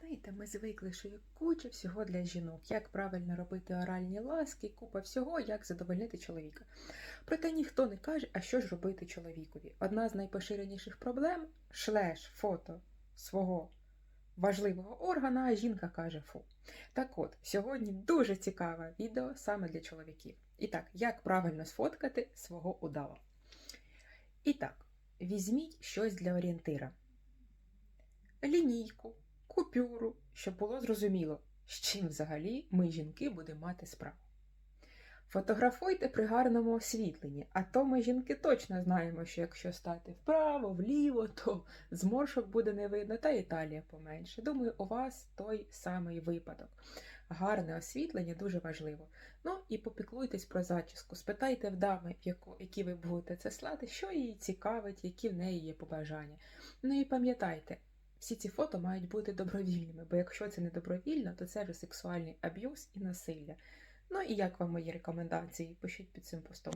Знаєте, ми звикли, що є куча всього для жінок, як правильно робити оральні ласки, купа всього, як задовольнити чоловіка. Проте ніхто не каже, а що ж робити чоловікові. Одна з найпоширеніших проблем шлеш фото свого важливого органа, а жінка каже фу. Так от, сьогодні дуже цікаве відео саме для чоловіків. І так, як правильно сфоткати свого удава. І так, візьміть щось для орієнтира. Лінійку, купюру, щоб було зрозуміло, з чим взагалі ми, жінки, будемо мати справу. Фотографуйте при гарному освітленні, а то ми, жінки, точно знаємо, що якщо стати вправо, вліво, то зморшок буде не видно, та і талія поменше. Думаю, у вас той самий випадок. Гарне освітлення дуже важливо. Ну і попіклуйтесь про зачіску, спитайте в дами, які ви будете це слати, що її цікавить, які в неї є побажання. Ну і пам'ятайте, всі ці фото мають бути добровільними, бо якщо це не добровільно, то це вже сексуальний аб'юз і насилля. Ну і як вам мої рекомендації? Пишіть під цим постом.